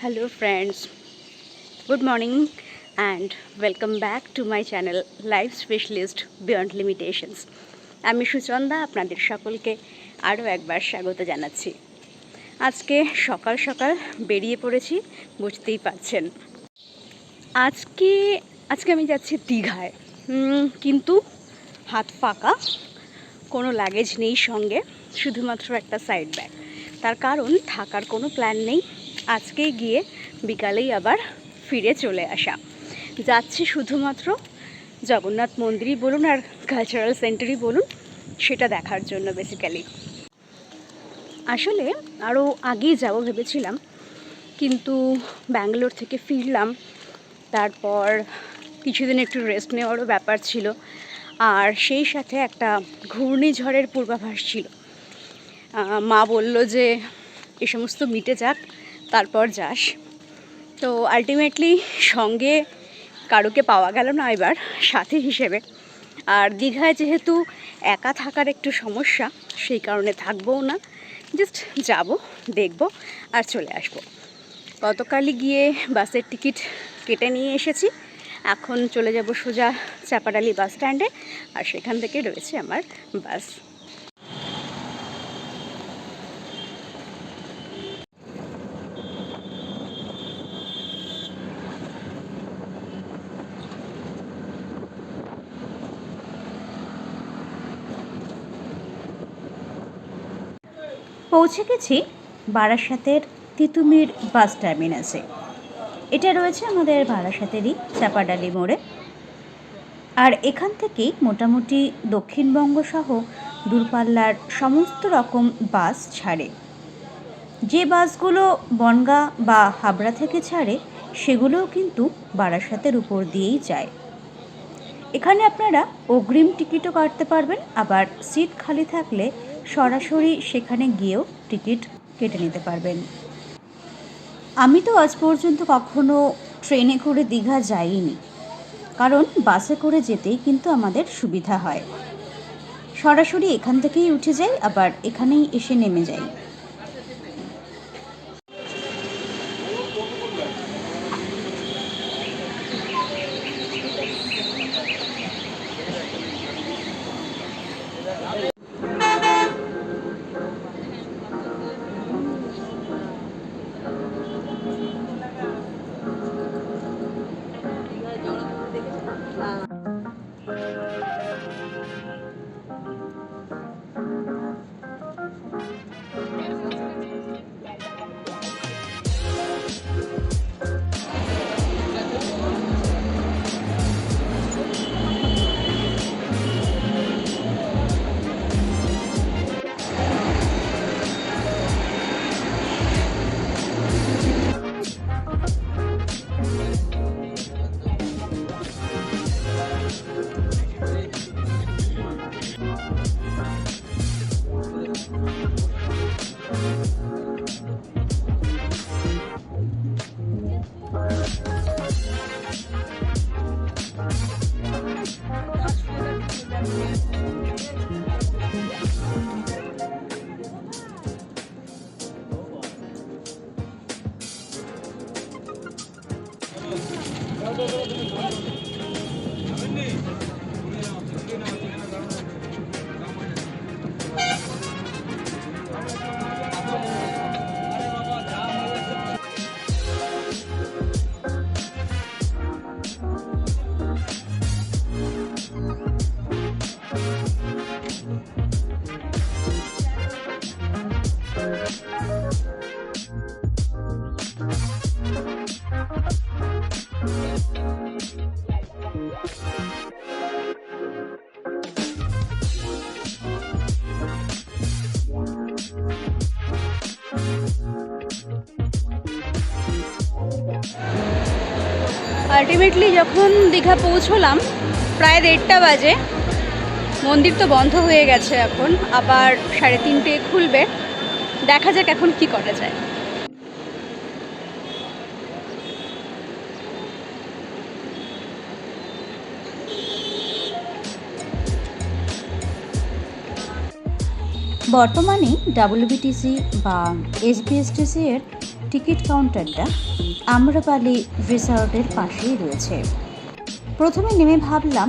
Hello, friends. Good morning and welcome back to my channel Life Specialist Beyond Limitations. আমি সুচন্দা আপনাদের সকলকে আরও একবার স্বাগত জানাচ্ছি। আজকে সকাল সকাল বেরিয়ে পড়েছি বুঝতেই পারছেন। আজকে আজকে আমি যাচ্ছি দীঘায়। কিন্তু হাত ফাঁকা কোনো লাগেজ নেই সঙ্গে শুধুমাত্র একটা সাইড ব্যাগ তার কারণ থাকার কোনো প্ল্যান নেই। আজকেই গিয়ে বিকালেই আবার ফিরে চলে আসা। যাচ্ছি শুধুমাত্র জগন্নাথ মন্দিরই বলুন আর কালচারাল সেন্টারই বলুন, সেটা দেখার জন্য বেসিক্যালি আসলে আরও আগেই যাব ভেবেছিলাম, কিন্তু ব্যাঙ্গালোর থেকে ফিরলাম, তারপর কিছুদিন একটু রেস্ট নেওয়ারও ব্যাপার ছিল, আর সেই সাথে একটা ঘূর্ণিঝড়ের পূর্বাভাস ছিল। মা বলল যে এ সমস্ত মিটে যাক তারপর যাস। তো আলটিমেটলি সঙ্গে কারোকে পাওয়া গেল না এবার, সাথী হিসেবে। আর দীঘায় যেহেতু একা থাকার একটু সমস্যা, সেই কারণে থাকবোও না। জাস্ট যাব, দেখব আর চলে আসব। গতকালই গিয়ে বাসের টিকিট কেটে নিয়ে এসেছি। এখন চলে যাব সোজা চাপাডালি বাস স্ট্যান্ডে আর সেখান থেকে রয়েছে আমার বাস। পৌঁছে গেছি বারাসাতের তিতুমির বাস টার্মিনাসে। এটা রয়েছে আমাদের বারাসাতেরই চাপাডালি মোড়ে। আর এখান থেকেই মোটামুটি দক্ষিণবঙ্গ সহ দূরপাল্লার সমস্ত রকম বাস ছাড়ে। যে বাসগুলো বনগা বা হাবড়া থেকে ছাড়ে, সেগুলোও কিন্তু বারাসাতের উপর দিয়েই যায়। এখানে আপনারা অগ্রিম টিকিটও কাটতে পারবেন, আবার সিট খালি থাকলে সরাসরি সেখানে গিয়েও টিকিট কেটে নিতে পারবেন। আমি তো আজ পর্যন্ত কখনো ট্রেনে করে দীঘা যাইনি, কারণ বাসে করে যেতেই কিন্তু আমাদের সুবিধা হয়। সরাসরি এখান থেকেই উঠে যাই, আবার এখানেই এসে নেমে যাই। আলটিমেটলি যখন দীঘা পৌঁছলাম, প্রায় দেড়টা বাজে। মন্দির তো বন্ধ হয়ে গেছে এখন, আবার সাড়ে তিনটে খুলবে। দেখা যাক এখন কি করা যায়। বর্তমানে ডাব্লিউবিটিসি বা এসবিএসটিসি এর টিকিট কাউন্টারটা আম্রপালি রিসর্টের পাশেই রয়েছে। প্রথমে নেমে ভাবলাম,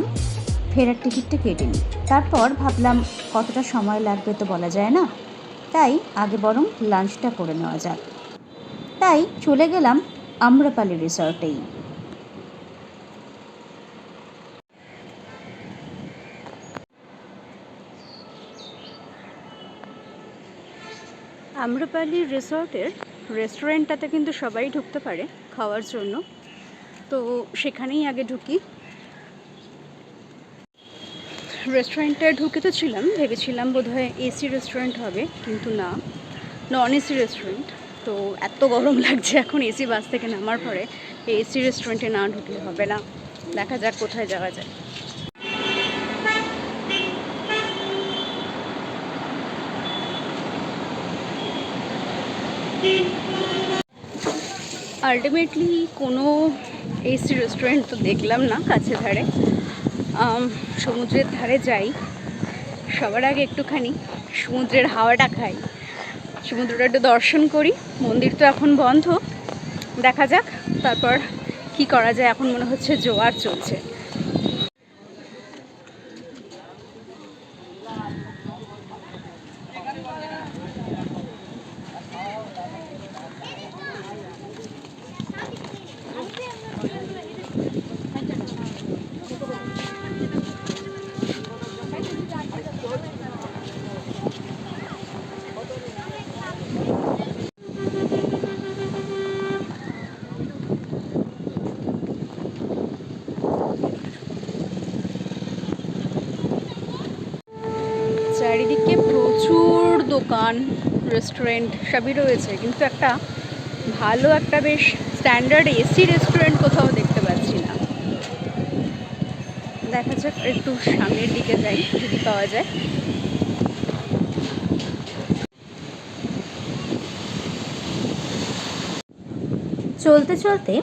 ফেরার টিকিটটা কেটে নিই তারপর ভাবলাম, কতটা সময় লাগবে তো বলা যায় না। তাই আগে বরং লাঞ্চটা করে নেওয়া যাক। তাই চলে গেলাম আম্রপালি রিসর্টেই। আম্রপালি রিসর্টের রেস্টুরেন্টটাতে কিন্তু সবাই ঢুকতে পারে খাওয়ার জন্য। তো সেখানেই আগে ঢুকি। রেস্টুরেন্টটায় ঢুকে তো ছিলাম, ভেবেছিলাম বোধহয় এসি রেস্টুরেন্ট হবে, কিন্তু না। নন এসি রেস্টুরেন্ট তো এত গরম লাগছে এখন এসি বাস থেকে নামার পরে। এসি রেস্টুরেন্টে না ঢুকলে হবে না। দেখা যাক কোথায় যাওয়া যায়। আলটিমেটলি কোনো এসি রেস্টুরেন্ট তো দেখলাম না কাছে ধারে। সমুদ্রের ধারে যাই। সবার আগে একটুখানি সমুদ্রের হাওয়াটা খাই। সমুদ্রটা একটু দর্শন করি। মন্দির তো এখন বন্ধ। দেখা যাক তারপর কি করা যায়। এখন মনে হচ্ছে জোয়ার চলছে। রেস্টুরেন্ট সবই রয়েছে, কিন্তু একটা ভালো একটা বেশ স্ট্যান্ডার্ড এসি রেস্টুরেন্ট কোথাও দেখতে পাচ্ছি না। দেখা যাক, একটু সামনের দিকে যাই, যদি পাওয়া যায়। চলতে চলতে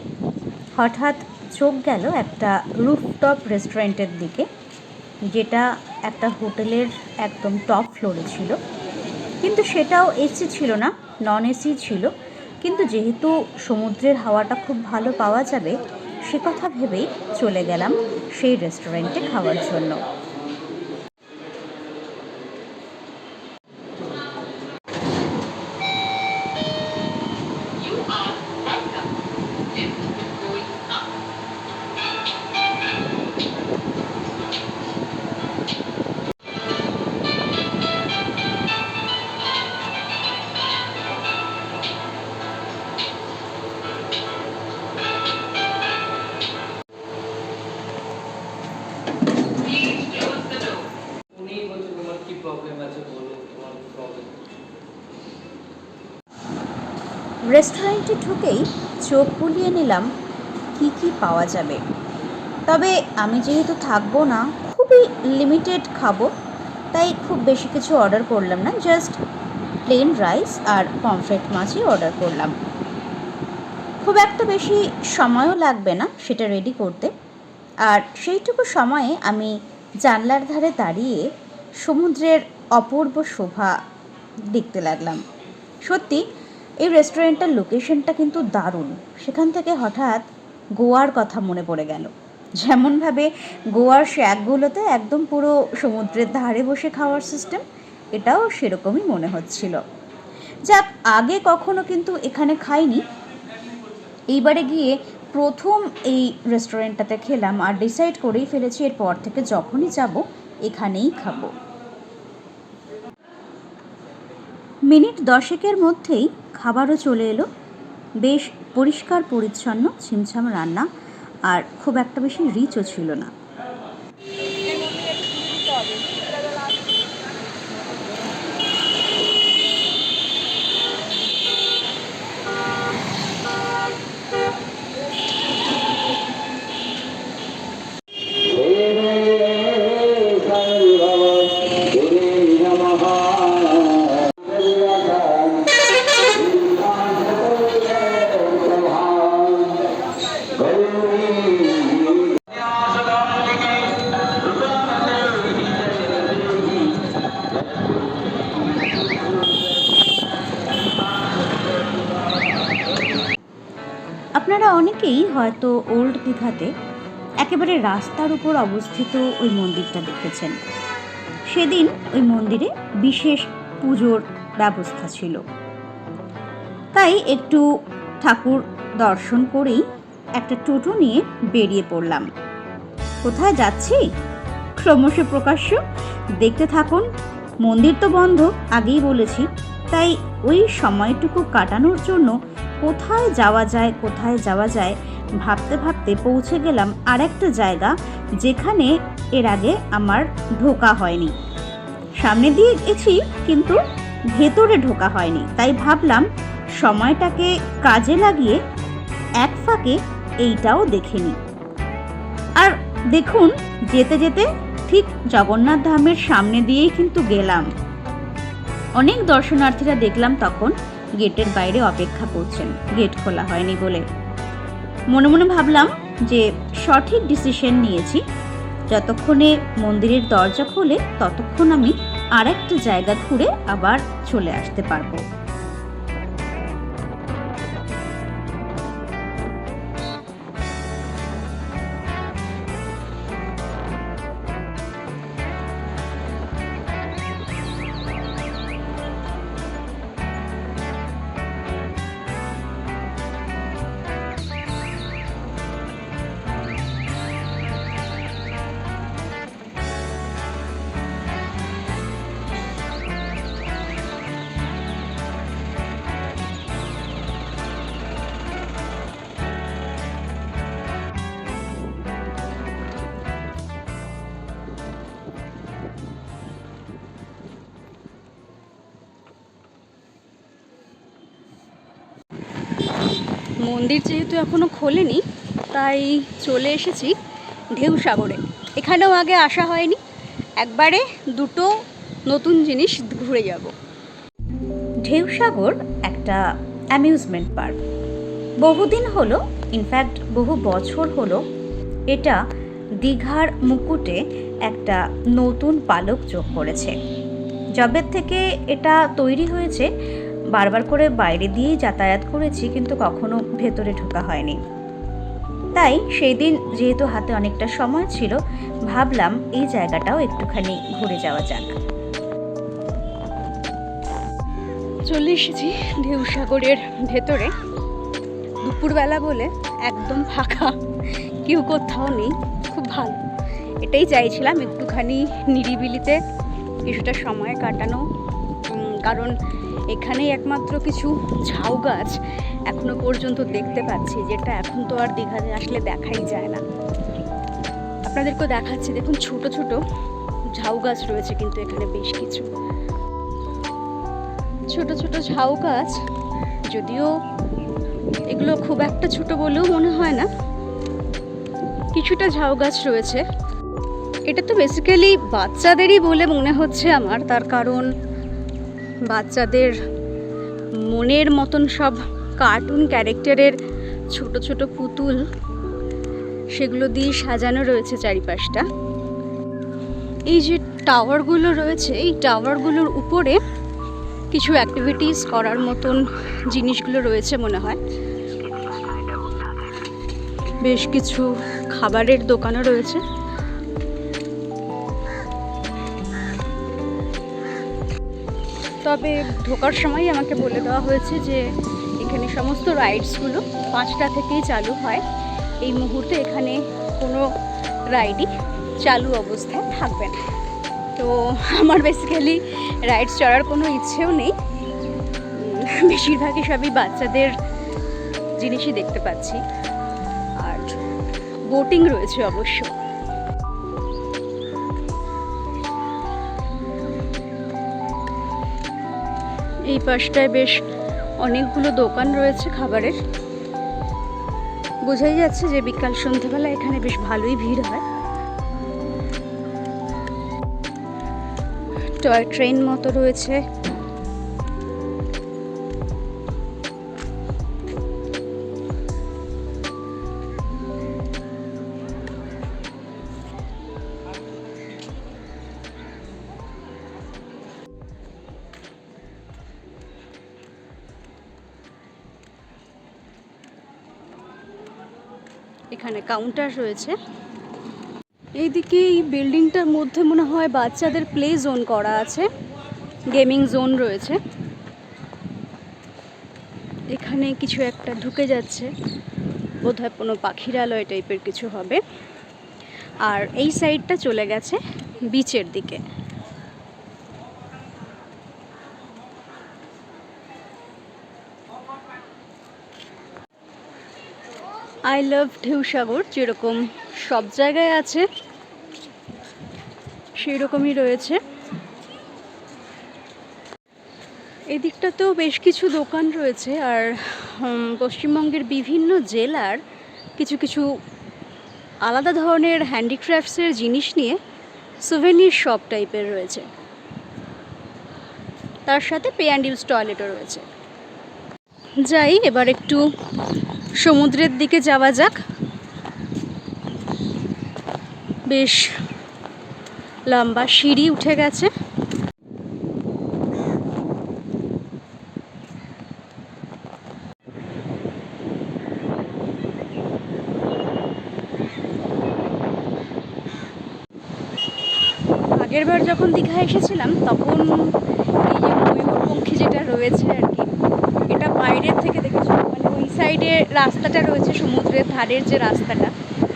হঠাৎ চোখ গেল একটা রুফটপ রেস্টুরেন্টের দিকে, যেটা একটা হোটেলের একদম টপ ফ্লোরে ছিল। কিন্তু সেটাও এসি ছিল না নন এসি ছিল। কিন্তু যেহেতু সমুদ্রের হাওয়াটা খুব ভালো পাওয়া যাবে, সে কথা ভেবেই চলে গেলাম সেই রেস্টুরেন্টে খাওয়ার জন্য। রেস্টুরেন্টে ঢুকেই চোখ বুলিয়ে নিলাম, কি কি পাওয়া যাবে? তবে আমি যেহেতু থাকব না, খুবই লিমিটেড খাব, তাই খুব বেশি কিছু অর্ডার করলাম না জাস্ট প্লেন রাইস আর পমফ্রেট মাছই অর্ডার করলাম। খুব একটা বেশি সময়ও লাগবে না সেটা রেডি করতে। আর সেইটুকু সময়ে আমি জানলার ধারে দাঁড়িয়ে সমুদ্রের অপূর্ব শোভা দেখতে লাগলাম। সত্যি এই রেস্টুরেন্টটার লোকেশনটা কিন্তু দারুণ। সেখান থেকে হঠাৎ গোয়ার কথা মনে পড়ে গেল। যেমনভাবে গোয়ার শ্যাকগুলোতে একদম পুরো সমুদ্রের ধারে বসে খাওয়ার সিস্টেম এটাও সেরকমই মনে হচ্ছিল। যাক, আগে কখনো কিন্তু এখানে খাইনি। এইবারে গিয়ে প্রথম এই রেস্টুরেন্টটাতে খেলাম আর ডিসাইড করেই ফেলেছি এরপর থেকে যখনই যাব, এখানেই খাব। মিনিট দশেকের মধ্যেই খাবারও চলে এলো। বেশ পরিষ্কার, পরিচ্ছন্ন, ছিমছাম রান্না। আর খুব একটা বেশি রিচও ছিল না। অনেকেই হয়তো ওল্ড দীঘাতে একেবারে রাস্তার উপর অবস্থিত ওই মন্দিরটা দেখেছেন। সেদিন ওই মন্দিরে বিশেষ পুজোর ব্যবস্থা ছিল। তাই একটু ঠাকুর দর্শন করেই একটা টোটো নিয়ে বেরিয়ে পড়লাম। কোথায় যাচ্ছি? ক্রমশ প্রকাশ্য। দেখতে থাকুন, মন্দির তো বন্ধ, আগেই বলেছি। তাই ওই সময়টুকু কাটানোর জন্য কোথায় যাওয়া যায়, কোথায় যাওয়া যায়, ভাবতে ভাবতে পৌঁছে গেলাম আর একটা জায়গা যেখানে এর আগে আমার ঢোকা হয়নি। সামনে দিয়ে গেছি কিন্তু ভেতরে ঢোকা হয়নি। তাই ভাবলাম সময়টাকে কাজে লাগিয়ে এক ফাঁকে এইটাও দেখে নিই। আর দেখুন, যেতে যেতে ঠিক জগন্নাথ ধামের সামনে দিয়েই কিন্তু গেলাম। অনেক দর্শনার্থীরা দেখলাম তখন গেটের বাইরে অপেক্ষা করছেন। গেট খোলা হয়নি বলে। মনে মনে ভাবলাম যে সঠিক ডিসিশন নিয়েছি। যতক্ষণে মন্দিরের দরজা খোলে, ততক্ষণ আমি আর একটা জায়গা ঘুরে আবার চলে আসতে পারব। মন্দির যেহেতু এখনও খোলেনি, তাই চলে এসেছি ঢেউ সাগরে এখানেও আগে আসা হয়নি, একবারে দুটো নতুন জিনিস ঘুরে যাব। ঢেউসাগর একটা অ্যামিউজমেন্ট পার্ক। বহুদিন হলো, ইনফ্যাক্ট বহু বছর হলো, এটা দীঘার মুকুটে একটা নতুন পালক যোগ করেছে। যবের থেকে এটা তৈরি হয়েছে, বারবার করে বাইরে দিয়েই যাতায়াত করেছি, কিন্তু কখনো ভেতরে ঢোকা হয়নি। তাই সেই দিন যেহেতু হাতে অনেকটা সময় ছিল, ভাবলাম এই জায়গাটাও একটুখানি ঘুরে যাওয়া যাক। চলে এসেছি ঢেউ সাগরের ভেতরে। দুপুরবেলা বলে একদম ফাঁকা, কেউ কোথাও নেই, খুব ভালো। এটাই চাইছিলাম একটুখানি নিরিবিলিতে কিছুটা সময় কাটানো। কারণ এখানেই একমাত্র কিছু ঝাউ গাছ এখনও পর্যন্ত দেখতে পাচ্ছি যেটা এখন তো আর দীঘাতে আসলে দেখাই যায় না। আপনাদেরকেও দেখাচ্ছি, দেখুন ছোট ছোট ঝাউ গাছ রয়েছে কিন্তু এখানে বেশ কিছু। ছোট ছোট ঝাউ গাছ, যদিও এগুলো খুব একটা ছোট বলেও মনে হয় না। কিছুটা ঝাউ গাছ রয়েছে। এটা তো বেসিক্যালি বাচ্চাদেরই বলে মনে হচ্ছে আমার, তার কারণ বাচ্চাদের মনের মতন সব কার্টুন ক্যারেক্টারের ছোট ছোট পুতুল, সেগুলো দিয়ে সাজানো রয়েছে চারিপাশটা। এই যে টাওয়ারগুলো রয়েছে, এই টাওয়ারগুলোর উপরে কিছু অ্যাক্টিভিটিস করার মতন জিনিসগুলো রয়েছে মনে হয়। বেশ কিছু খাবারের দোকানও রয়েছে। তবে ঢোকার সময় আমাকে বলে দেওয়া হয়েছে যে এখানে সমস্ত রাইডসগুলো পাঁচটা থেকেই চালু হয়। এই মুহূর্তে এখানে কোনো রাইডই চালু অবস্থায় থাকবে না। তো আমার বেসিক্যালি রাইডস চড়ার কোনো ইচ্ছেও নেই। বেশিরভাগই সবই বাচ্চাদের জিনিসই দেখতে পাচ্ছি। আর বোটিং রয়েছে অবশ্য। এই পাশটায় বেশ অনেকগুলো দোকান রয়েছে খাবারের। বোঝাই যাচ্ছে যে বিকাল সন্ধ্যাবেলা এখানে বেশ ভালোই ভিড় হয়। টয় ট্রেন মতো রয়েছে। কাউন্টার রয়েছে। এইদিকে এই বিল্ডিংটার মধ্যে মনে হয় বাচ্চাদের প্লে জোন করা আছে, গেমিং জোন রয়েছে। এখানে কিছু একটা ঢুকে যাচ্ছে, বোধহয় কোনো পাখিরালয় টাইপের কিছু হবে। আর এই সাইডটা চলে গেছে বিচের দিকে। আই লাভ ঢেউসাগর যেরকম সব জায়গায় আছে সেই রকমই রয়েছে। এদিকটাতেও বেশ কিছু দোকান রয়েছে আর পশ্চিমবঙ্গের বিভিন্ন জেলার কিছু কিছু আলাদা ধরনের হ্যান্ডিক্রাফটসের জিনিস নিয়ে সুভেনির শপ টাইপের রয়েছে। তার সাথে পে অ্যান্ড ইউজ টয়লেটও রয়েছে। যাই, এবার একটু সমুদ্রের দিকে যাওয়া যাক। বেশ লম্বা সিঁড়ি উঠে গেছে। আগের বার যখন দীঘা এসেছিলাম, তখন এই যে ময়ূরপঙ্খী যেটা রয়েছে আর কি, এটা বাইরের থেকে সাইডে রাস্তাটা রয়েছে, সমুদ্রের ধারের যে রাস্তাটা।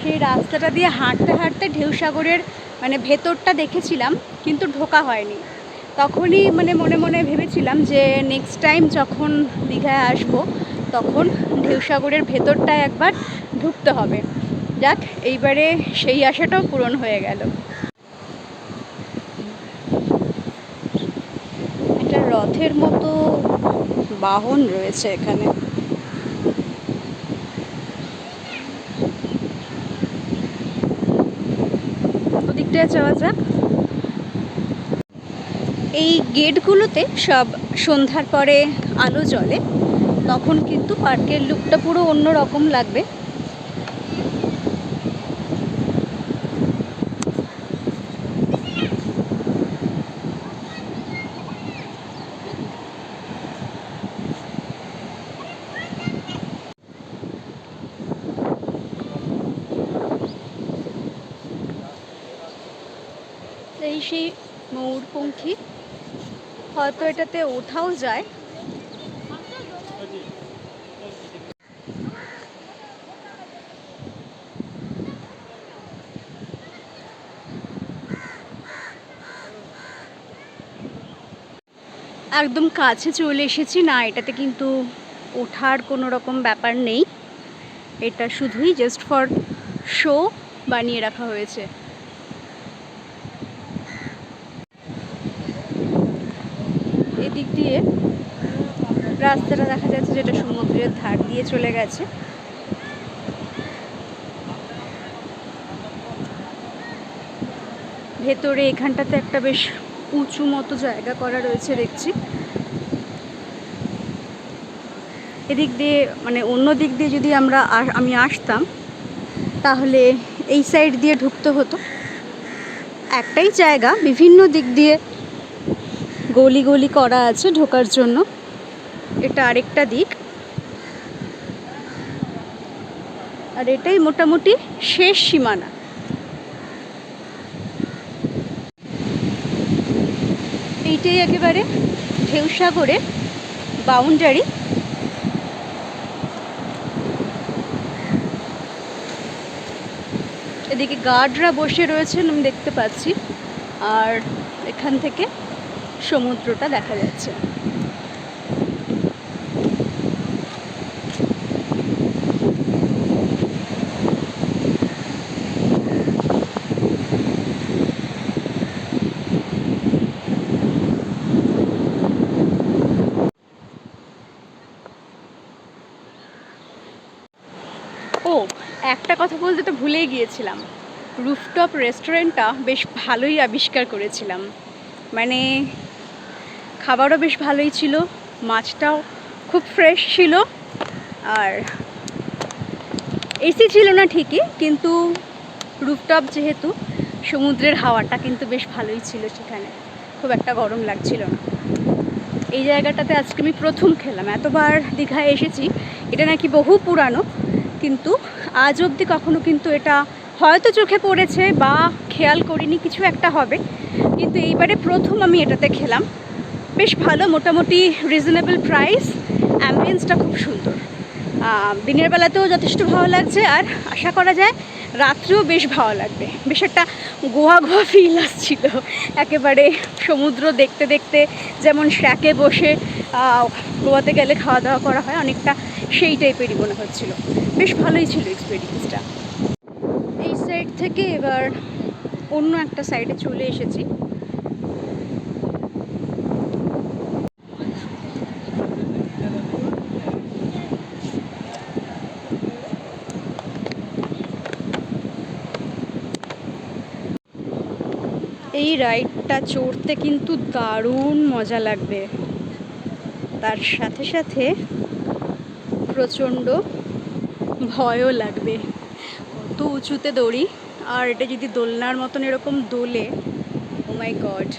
সেই রাস্তাটা দিয়ে হাঁটতে হাঁটতে ঢেউসাগরের মানে ভেতরটা দেখেছিলাম, কিন্তু ঢোকা হয়নি। তখনই মানে মনে মনে ভেবেছিলাম যে নেক্সট টাইম যখন দীঘায় আসব, তখন ঢেউসাগরের ভেতরটায় একবার ঢুকতে হবে। যাক, এইবারে সেই আশাটাও পূরণ হয়ে গেল। এটা রথের মতো বাহন রয়েছে এখানে। ওদিকটায় যাওয়া যাক। এই গেটগুলোতে সব সন্ধ্যার পরে আলো জ্বলে, তখন কিন্তু পার্কের লুকটা পুরো অন্যরকম লাগবে এই সেই ময়ূরপঙ্খী হয়তো এটাতে ওঠাও যায়। একদম কাছে চলে এসেছি। না, এটাতে কিন্তু ওঠার কোনো রকম ব্যাপার নেই। এটা শুধুই জাস্ট ফর শো বানিয়ে রাখা হয়েছে এদিক দিয়ে রাস্তাটা দেখা যাচ্ছে যেটা সমুদ্রের ধার দিয়ে চলে গেছে। ভেতরে এখানটাতে একটা বেশ উঁচু মতো জায়গা করা রয়েছে দেখছি। এদিক দিয়ে মানে অন্য দিক দিয়ে যদি আমরা আমি আসতাম, তাহলে এই সাইড দিয়ে ঢুকতে হতো। একটাই জায়গা, বিভিন্ন দিক দিয়ে গলি গলি করা আছে ঢোকার জন্য। এটা আরেকটা দিক। আর এটাই মোটামুটি শেষ সীমানা। এইটাই একেবারে ঢেউসাগরে বাউন্ডারি এদিকে গার্ডরা বসে রয়েছেন আমি দেখতে পাচ্ছি। আর এখান থেকে সমুদ্রটা দেখা যাচ্ছে। ও, একটা কথা বলতে তো ভুলেই গিয়েছিলাম। রুফটপ রেস্টুরেন্টটা বেশ ভালোই আবিষ্কার করেছিলাম। মানে খাবারও বেশ ভালোই ছিল, মাছটাও খুব ফ্রেশ ছিল, আর এসি ছিল না ঠিকই, কিন্তু রুফটপ যেহেতু, সমুদ্রের হাওয়াটা কিন্তু বেশ ভালোই ছিল সেখানে, খুব একটা গরম লাগছিল না। এই জায়গাটাতে আজকে আমি প্রথম খেলাম, এতবার দীঘায় এসেছি, এটা নাকি বহু পুরানো, কিন্তু আজ অবধি কখনো কিন্তু এটা হয়তো চোখে পড়েছে বা খেয়াল করিনি, কিছু একটা হবে, কিন্তু এইবারে প্রথম আমি এটাতে খেলাম। বেশ ভালো, মোটামুটি রিজনেবল প্রাইস অ্যাম্বিয়েন্সটা খুব সুন্দর। দিনের বেলাতেও যথেষ্ট ভালো লাগছে আর আশা করা যায় রাত্রেও বেশ ভালো লাগবে। বেশ একটা গোয়া গোয়া ফিল আসছিল। একেবারে সমুদ্র দেখতে দেখতে যেমন শ্যাকে বসে গোয়াতে গেলে খাওয়া দাওয়া করা হয়, অনেকটা সেই টাইপেরই মনে হচ্ছিল। বেশ ভালোই ছিল এক্সপিরিয়েন্সটা এই সাইড থেকে এবার অন্য একটা সাইডে চলে এসেছি। এই রাইডটা চড়তে কিন্তু দারুণ মজা লাগবে। তার সাথে সাথে প্রচণ্ড ভয়ও লাগবে। কত উঁচুতে দড়ি, আর এটা যদি দোলনার মতন এরকম দোলে ও মাই গড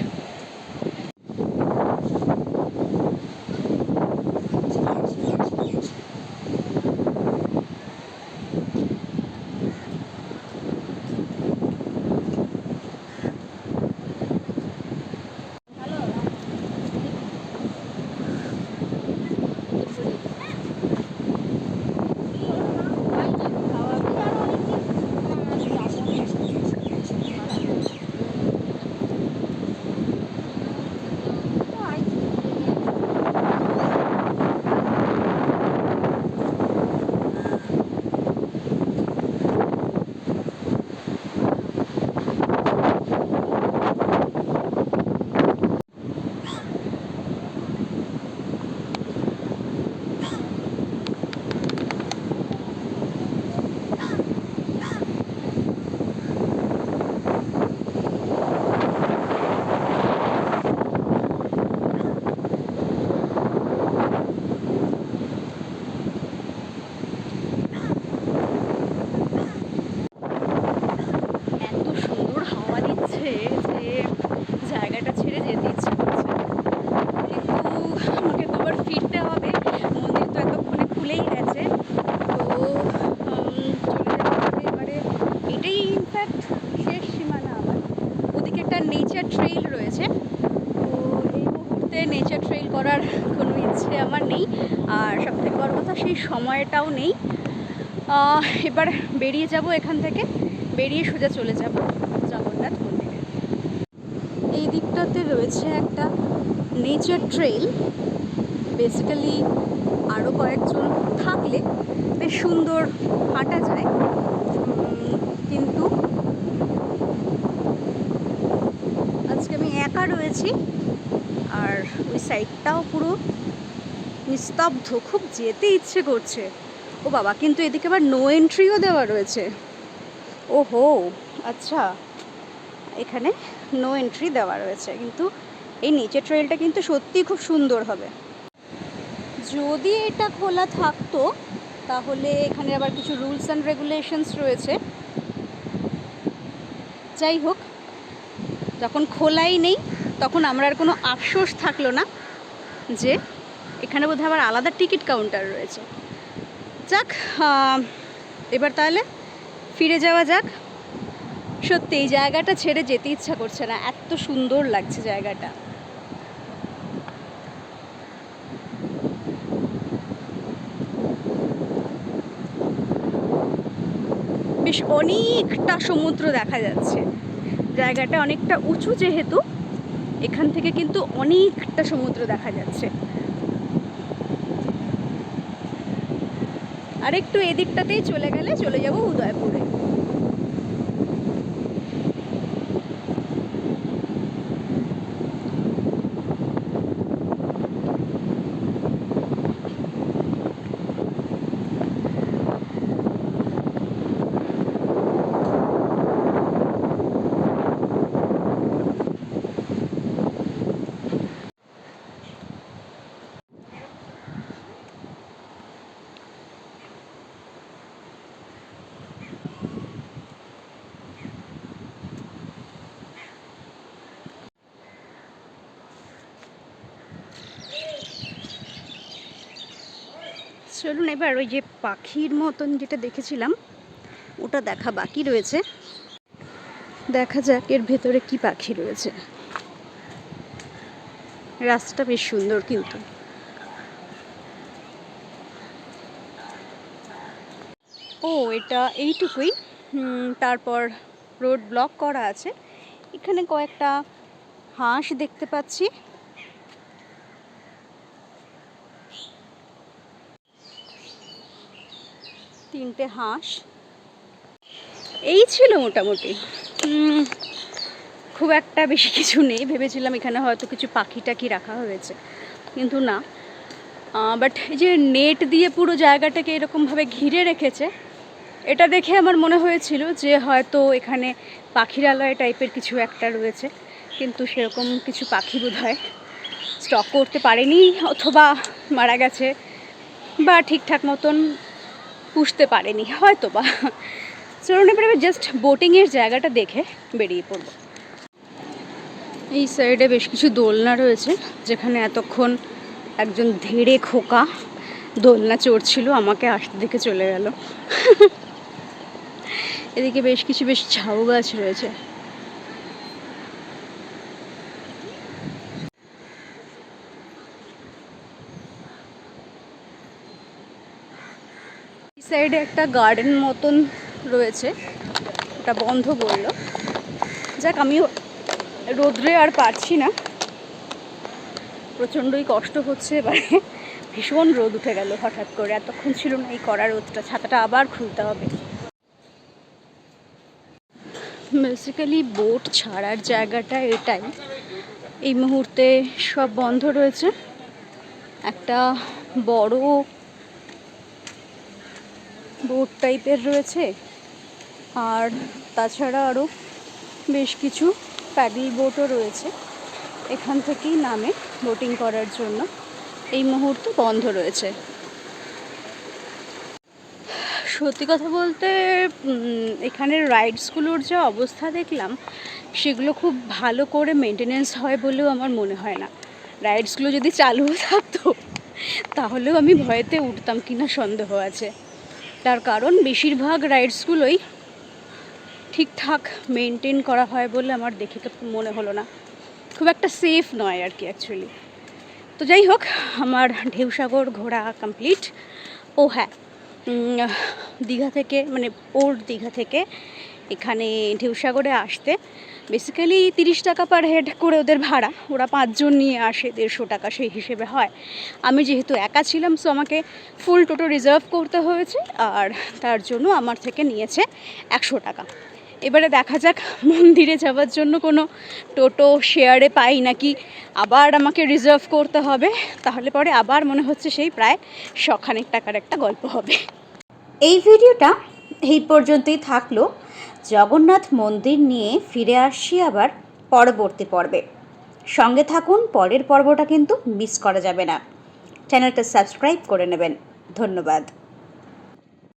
এত সুন্দর হাওয়া দিচ্ছে যে জায়গাটা ছেড়ে যেতে ইচ্ছে করছে কিন্তু আমাকে তো আবার ফিরতে হবে মন্দির তো এতক্ষণে খুলেই গেছে তো উম, চলে যেতে হবে এবারে এটাই ইনফ্যাক্ট শেষ সীমানা আমার ওদিকে একটা নেচার ট্রেইল রয়েছে তো এই মুহূর্তে নেচার ট্রেইল করার কোনো ইচ্ছে আমার নেই আর সব থেকে বড় কথা সেই সময়টাও নেই। এবার বেরিয়ে যাব এখান থেকে। বেরিয়ে সোজা চলে যাব জগন্নাথ মন্দিরে। এই দিকটাতে রয়েছে একটা নেচার ট্রেল বেসিক্যালি আরও কয়েকজন থাকলে বেশ সুন্দর হাঁটা যায়। কিন্তু আজকে আমি একা রয়েছি। আর ওই সাইডটাও পুরো নিস্তব্ধ, খুব যেতে ইচ্ছে করছে। ও বাবা, কিন্তু এদিকে আবার নো এন্ট্রিও দেওয়া রয়েছে। ও হো আচ্ছা। এখানে নো এন্ট্রি দেওয়া রয়েছে, কিন্তু এই নিচের ট্রেলটা কিন্তু সত্যিই খুব সুন্দর হবে। যদি এটা খোলা থাকতো, তাহলে এখানে আবার কিছু রুলস অ্যান্ড রেগুলেশনস রয়েছে। যাই হোক, যখন খোলাই নেই, তখন আমরা আর কোনো আফসোস থাকল না যে এখানে বোধহয় আবার আলাদা টিকিট কাউন্টার রয়েছে। যাক এবার তাহলে ফিরে যাওয়া যাক। সত্যি, এই জায়গাটা ছেড়ে যেতে ইচ্ছা করছে না। এত সুন্দর লাগছে জায়গাটা। বেশ অনেকটা সমুদ্র দেখা যাচ্ছে। জায়গাটা অনেকটা উঁচু যেহেতু, এখান থেকে কিন্তু অনেকটা সমুদ্র দেখা যাচ্ছে। আর একটু এদিকটাতেই চলে গেলে চলে যাব উদয়পুরে। চলুন এবার ওই যে পাখির মতন যেটা দেখেছিলাম, ওটা দেখা বাকি রয়েছে। দেখা যাক এর ভেতরে কি পাখি রয়েছে। রাস্তাটা বেশ সুন্দর কিন্তু। ও, এটা এইটুকুই। তারপর রোড ব্লক করা আছে। এখানে কয়েকটা হাঁস দেখতে পাচ্ছি। তিনটে হাঁস। এই ছিল মোটামুটি। খুব একটা বেশি কিছু নেই। ভেবেছিলাম এখানে হয়তো কিছু পাখি টাকি রাখা হয়েছে, কিন্তু না। বাট এই যে নেট দিয়ে পুরো জায়গাটাকে এরকমভাবে ঘিরে রেখেছে, এটা দেখে আমার মনে হয়েছিল যে হয়তো এখানে পাখিরালয় টাইপের কিছু একটা রয়েছে, কিন্তু সেরকম কিছু পাখি বোধ হয় স্টক করতে পারেনি অথবা মারা গেছে বা ঠিকঠাক মতন পুষতে পারেনি হয়তো বা চলুন এবার আমি জাস্ট বোটিংয়ের জায়গাটা দেখে বেরিয়ে পড়ব। এই সাইডে বেশ কিছু দোলনা রয়েছে, যেখানে এতক্ষণ একজন ধেড়ে খোকা দোলনা চড়ছিল, আমাকে আসতে দেখে চলে গেল। এদিকে বেশ কিছু বেশ ঝাউ গাছ রয়েছে। সাইডে একটা গার্ডেন মতন রয়েছে। ওটা বন্ধ করল যাক, আমিও রোদ্রে আর পারছি না। প্রচণ্ডই কষ্ট হচ্ছে এবারে। ভীষণ রোদ উঠে গেল হঠাৎ করে। এতক্ষণ ছিল না এই কড়া রোদটা, ছাতাটা আবার খুলতে হবে। বেসিক্যালি বোট ছাড়ার জায়গাটা এটাই। এই মুহূর্তে সব বন্ধ রয়েছে। একটা বড় বোট টাইপের রয়েছে। আর তাছাড়া আরও বেশ কিছু প্যাডেল বোটও রয়েছে। এখান থেকেই নামে বোটিং করার জন্য। এই মুহূর্তে বন্ধ রয়েছে। সত্যি কথা বলতে এখানের রাইডসগুলোর যে অবস্থা দেখলাম, সেগুলো খুব ভালো করে মেনটেনেন্স হয় বলেও আমার মনে হয় না। রাইডসগুলো যদি চালু থাকতো, তাহলেও আমি ভয়েতে উঠতাম কিনা সন্দেহ আছে। তার কারণ বেশিরভাগ রাইডসগুলোই ঠিকঠাক মেনটেন করা হয় বলে আমার দেখে মনে হলো না। খুব একটা সেফ নয় আর কি অ্যাকচুয়ালি তো যাই হোক, আমার ঢেউসাগর ঘোরা কমপ্লিট ও হ্যাঁ দীঘা থেকে মানে ওর দীঘা থেকে এখানে ঢেউসাগরে আসতে। বেসিক্যালি তিরিশ টাকা পার হেড করে ওদের ভাড়া। ওরা পাঁচজন নিয়ে আসে, দেড়শো টাকা সেই হিসেবে হয়। আমি যেহেতু একা ছিলাম সো আমাকে ফুল টোটো রিজার্ভ করতে হয়েছে আর তার জন্য আমার থেকে নিয়েছে একশো টাকা। এবারে দেখা যাক মন্দিরে যাওয়ার জন্য কোনো টোটো শেয়ারে পাই নাকি আবার আমাকে রিজার্ভ করতে হবে। তাহলে পরে আবার মনে হচ্ছে সেই প্রায় শখানেক টাকার একটা গল্প হবে। এই ভিডিওটা এই পর্যন্তই থাকল। জগন্নাথ মন্দির নিয়ে ফিরে আসছি আবার পরবর্তী পর্বে। সঙ্গে থাকুন, পরের পর্বটা কিন্তু মিস করা যাবে না। চ্যানেলটা সাবস্ক্রাইব করে নেবেন। ধন্যবাদ।